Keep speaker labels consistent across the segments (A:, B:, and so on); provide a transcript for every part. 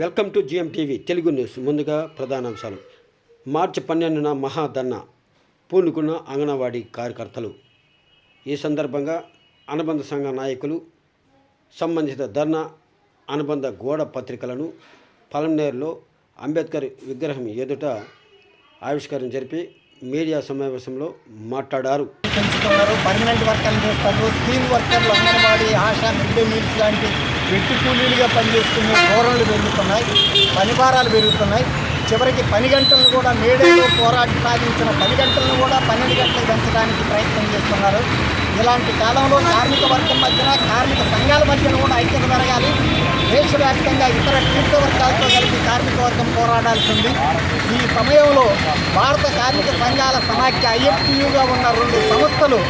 A: Welcome to GM TV Telugu news. ముందుగా ప్రధానాంశాలు మార్చి పన్నెండున మహాధన్న పూనుకున్న అంగన్వాడీ కార్యకర్తలు. ఈ సందర్భంగా అనుబంధ సంఘ నాయకులు సంబంధిత ధర్నా అనుబంధ గోడ పత్రికలను పలంనేరులో అంబేద్కర్ విగ్రహం ఎదుట ఆవిష్కరణ జరిపి మీడియా సమావేశంలో మాట్లాడారు.
B: పెంచుతున్నారు. పర్మనెంట్ వర్కర్లు చేస్తారు. స్కీల్ వర్కర్లు anganwadi ASHA mid day meals లాంటి వెట్టి కూలీలుగా పనిచేసుకునే ధోరణులు పెరుగుతున్నాయి పనిభారాలు పెరుగుతున్నాయి. చివరికి పని గంటలను కూడా మేడేలో పోరాటి సాధించిన పని గంటలను కూడా పన్నెండు గంటలు పెంచడానికి ప్రయత్నం చేస్తున్నారు. ఇలాంటి కాలంలో కార్మిక వర్గం మధ్యన కార్మిక సంఘాల మధ్యన కూడా ఐక్యత పెరగాలి. దేశవ్యాప్తంగా ఇతర కీర్త వర్గాలతో కలిపి కార్మిక వర్గం పోరాడాల్సింది ఈ సమయంలో భారత కార్మిక సంఘాల సమాఖ్య ఐఎఫ్టియుగా ఉన్న రెండు సంస్థలు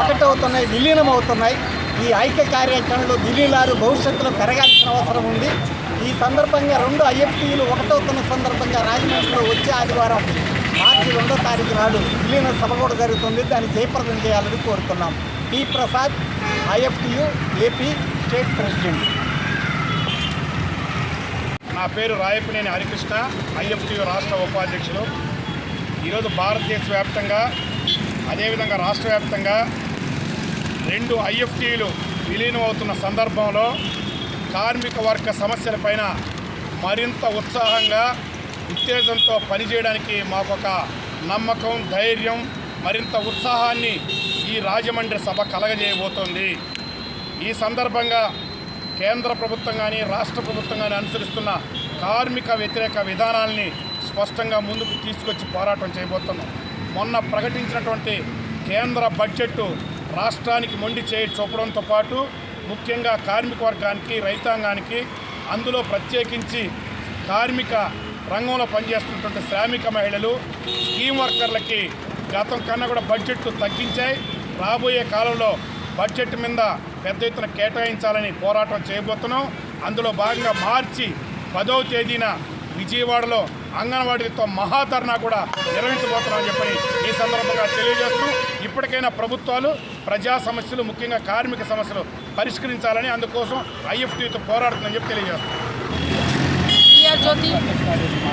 B: ఒకటవుతున్నాయి విలీనం అవుతున్నాయి ఈ ఐక్య కార్యాచరణలో దిల్లీలారు భవిష్యత్తులో పెరగాల్సిన అవసరం ఉంది. ఈ సందర్భంగా రెండు ఐఎఫ్టీలు ఒకటవుతున్న సందర్భంగా రాజమండ్రిలో వచ్చే ఆదివారం మార్చి రెండో తారీఖు నాడు విలీన సభ కూడా జరుగుతుంది. దాన్ని జయప్రదం చేయాలని కోరుతున్నాం. T Prasad IFTU AP state president.
C: నా పేరు రాయపనేని హరికృష్ణ ఐఎఫ్టియు రాష్ట్ర ఉపాధ్యక్షులు. ఈరోజు భారతదేశ వ్యాప్తంగా అదేవిధంగా రాష్ట్ర వ్యాప్తంగా రెండు ఐఎఫ్టీలు విలీనం అవుతున్న సందర్భంలో కార్మిక వర్గ సమస్యలపైన మరింత ఉత్సాహంగా ఉత్తేజంతో పనిచేయడానికి మాకొక నమ్మకం ధైర్యం మరింత ఉత్సాహాన్ని ఈ రాజమండ్రి సభ కలగజేయబోతోంది. ఈ సందర్భంగా కేంద్ర ప్రభుత్వం కానీ రాష్ట్ర ప్రభుత్వం కానీ అనుసరిస్తున్న కార్మిక వ్యతిరేక విధానాల్ని స్పష్టంగా ముందుకు తీసుకొచ్చి పోరాటం చేయబోతున్నాం. మొన్న ప్రకటించినటువంటి కేంద్ర బడ్జెట్ రాష్ట్రానికి మొండి చేయి చూపడంతో పాటు ముఖ్యంగా కార్మిక వర్గానికి రైతాంగానికి అందులో ప్రత్యేకించి కార్మిక రంగంలో పనిచేస్తున్నటువంటి శ్రామిక మహిళలు స్కీమ్ వర్కర్లకి గతం కన్నా కూడా బడ్జెట్ తగ్గించాయి. రాబోయే కాలంలో బడ్జెట్ మీద పెద్ద ఎత్తున కేటాయించాలని పోరాటం చేయబోతున్నాం. అందులో భాగంగా మార్చి పదవ తేదీన విజయవాడలో అంగన్వాడీతో మహాధర్నా కూడా నిర్వహించబోతున్నామని చెప్పని ఈ సందర్భంగా తెలియజేస్తూ ఇప్పటికైనా ప్రభుత్వాలు ప్రజా సమస్యలు ముఖ్యంగా కార్మిక సమస్యలు పరిష్కరించాలని అందుకోసం ఐఎఫ్టీతో పోరాడుతుందని చెప్పి
D: తెలియజేస్తాం జ్యోతి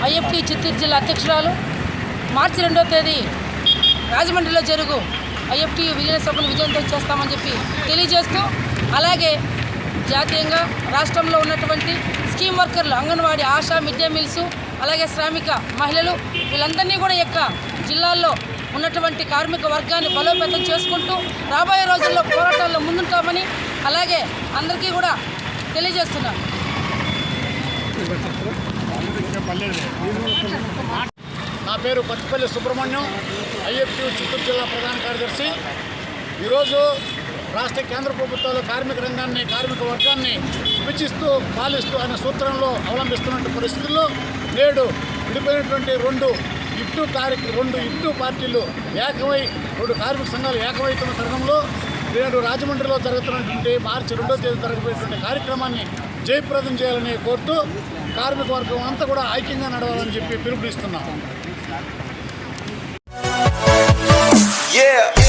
D: ఐఎఫ్టి చిత్తూరు జిల్లా అధ్యక్షురాలు. మార్చి రెండో తేదీ రాజమండ్రిలో జరుగు ఐఎఫ్టీ విలీన సభను విజయవంతం చేస్తామని చెప్పి తెలియజేస్తూ అలాగే జాతీయంగా రాష్ట్రంలో ఉన్నటువంటి స్కీమ్ వర్కర్లు anganwadi ASHA mid day meals అలాగే శ్రామిక మహిళలు వీళ్ళందరినీ కూడా యొక్క జిల్లాల్లో ఉన్నటువంటి కార్మిక వర్గాన్ని బలోపేతం చేసుకుంటూ రాబోయే రోజుల్లో పోరాటాల్లో ముందుంటామని అలాగే అందరికీ కూడా తెలియజేస్తున్నారు
C: నా పేరు పత్తిపల్లి సుబ్రహ్మణ్యం ఐఎఫ్టీ చిత్తూరు జిల్లా ప్రధాన కార్యదర్శి. ఈరోజు రాష్ట్ర కేంద్ర ప్రభుత్వాలు కార్మిక రంగాన్ని కార్మిక వర్గాన్ని విభజిస్తూ పాలిస్తూ అనే సూత్రంలో అవలంబిస్తున్న పరిస్థితుల్లో నేడు విడిపోయినటువంటి రెండు ఇఫ్టు కార్య రెండు ఇటు పార్టీలు ఏకమై రెండు కార్మిక సంఘాలు ఏకమవుతున్న తరుణంలో నేడు రాజమండ్రిలో జరుగుతున్నటువంటి మార్చి రెండో తేదీ జరగబోయేటువంటి కార్యక్రమాన్ని జయప్రదం చేయాలని కోరుతూ కార్మిక వర్గం అంతా కూడా ఐక్యంగా నడవాలని చెప్పి పిలుపునిస్తున్నాం
E: Yeah.